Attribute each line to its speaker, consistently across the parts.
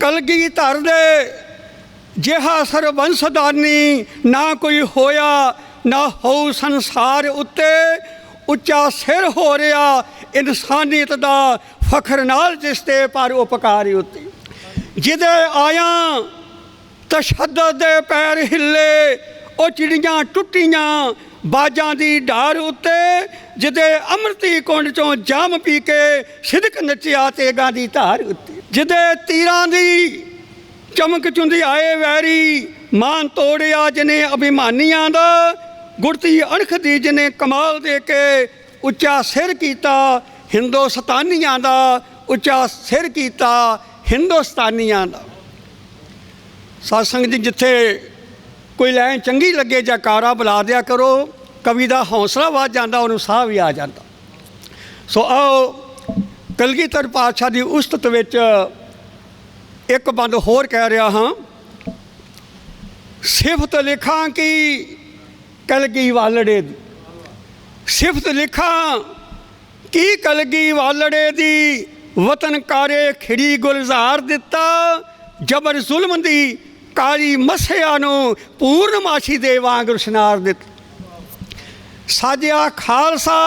Speaker 1: ਕਲਗੀ ਧਰ ਦੇ ਜਿਹਾ ਸਰਬੰਸਦਾਨੀ ਨਾ ਕੋਈ ਹੋਇਆ, ਨਾ ਹੋਊ ਸੰਸਾਰ ਉੱਤੇ। ਉੱਚਾ ਸਿਰ ਹੋ ਰਿਹਾ ਇਨਸਾਨੀਅਤ ਦਾ ਫਖਰ ਨਾਲ, ਜਿਸ ਤੇ ਪਰ ਉਪਕਾਰੀ ਉੱਤੇ। ਜਿਹਦੇ ਆਇਆ ਤਸ਼ੱਦਦ ਦੇ ਪੈਰ ਹਿੱਲੇ, ਉਹ ਚਿੜੀਆਂ ਟੁੱਟੀਆਂ ਬਾਜਾਂ ਦੀ ਢਾਰ ਉੱਤੇ ਜਿਹਦੇ ਅੰਮ੍ਰਿਤੀ ਕੁੰਡ ਚੋਂ ਜਾਮ ਪੀ ਕੇ ਸਿਦਕ ਨੱਚਿਆ ਤੇਗਾਂ ਦੀ ਧਾਰ ਉੱਤੇ। ਜਿਹਦੇ ਤੀਰਾਂ ਦੀ ਚਮਕ ਚੁੰਦੀ ਆਏ ਵੈਰੀ, ਮਾਨ ਤੋੜਿਆ ਜਿਹਨੇ ਅਭਿਮਾਨੀਆਂ ਦਾ ਗੁਰਤੀ ਅਣਖ ਦੀ ਜਿਹਨੇ ਕਮਾਲ ਦੇ ਕੇ ਉੱਚਾ ਸਿਰ ਕੀਤਾ ਹਿੰਦੁਸਤਾਨੀਆਂ ਦਾ, ਉੱਚਾ ਸਿਰ ਕੀਤਾ ਹਿੰਦੁਸਤਾਨੀਆਂ ਦਾ। ਸਾਧ ਸੰਗਤ ਜੀ, ਜਿੱਥੇ ਕੋਈ ਲਾਈਨ ਚੰਗੀ ਲੱਗੇ ਜਕਾਰਾ ਬੁਲਾ ਦਿਆ ਕਰੋ, ਕਵੀ ਦਾ ਹੌਸਲਾ ਵੱਧ ਜਾਂਦਾ, ਉਹਨੂੰ ਸਾਹ ਵੀ ਆ ਜਾਂਦਾ। ਸੋ ਆਓ, ਕਲਗੀਧਰ ਪਾਤਸ਼ਾਹ ਦੀ ਉਸਤਤ ਵਿੱਚ ਇੱਕ ਬੰਦ ਹੋਰ ਕਹਿ ਰਿਹਾ ਹਾਂ। ਸਿਫਤ ਲਿਖਾਂ ਕੀ ਕਲਗੀ ਵਾਲੜੇ ਦੀ? ਸਿਫਤ ਲਿਖਾਂ ਕੀ ਕਲਗੀ ਵਾਲੜੇ ਦੀ? ਵਤਨ ਕਾਰੇ ਖਿੜੀ ਗੁਲਜ਼ਾਰ ਦਿੱਤਾ, ਜਬਰ ਜ਼ੁਲਮ ਦੀ ਕਾਲੀ ਮਸਿਆ ਨੂੰ ਪੂਰਨਮਾਸ਼ੀ ਦੇ ਵਾਂਗ ਰੁਸ਼ਨਾਰ ਦਿੱਤਾ। ਸਾਜਿਆ ਖਾਲਸਾ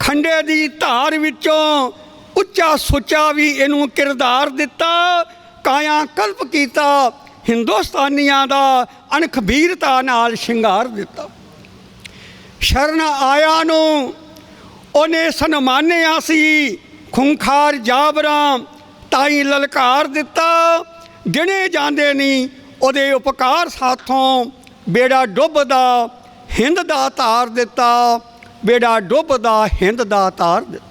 Speaker 1: ਖੰਡੇ ਦੀ ਧਾਰ ਵਿੱਚੋਂ ਉੱਚਾ ਸੁੱਚਾ ਵੀ ਇਹਨੂੰ ਕਿਰਦਾਰ ਦਿੱਤਾ। ਕਾਇਆ ਕਲਪ ਕੀਤਾ, ਹਿੰਦੁਸਤਾਨੀਆਂ ਦਾ ਅਣਖਬੀਰਤਾ ਨਾਲ ਸ਼ਿੰਗਾਰ ਦਿੱਤਾ। ਸ਼ਰਨ ਆਇਆ ਨੂੰ ਉਹਨੇ ਸਨਮਾਨਿਆ ਸੀ, ਖੁੰਖਾਰ ਜਾਬਰਾਂ ਤਾਈ ਲਲਕਾਰ ਦਿੱਤਾ। ਗਿਣੇ ਜਾਂਦੇ ਨਹੀਂ ਉਹਦੇ ਉਪਕਾਰ ਸਾਥੋਂ ਬੇੜਾ ਡੁੱਬਦਾ, ਹਿੰਦ ਦਾ ਤਾਰ ਦਿੱਤਾ, ਬੇੜਾ ਡੁੱਬਦਾ, ਹਿੰਦ ਦਾ ਤਾਰ ਦਿੱਤਾ।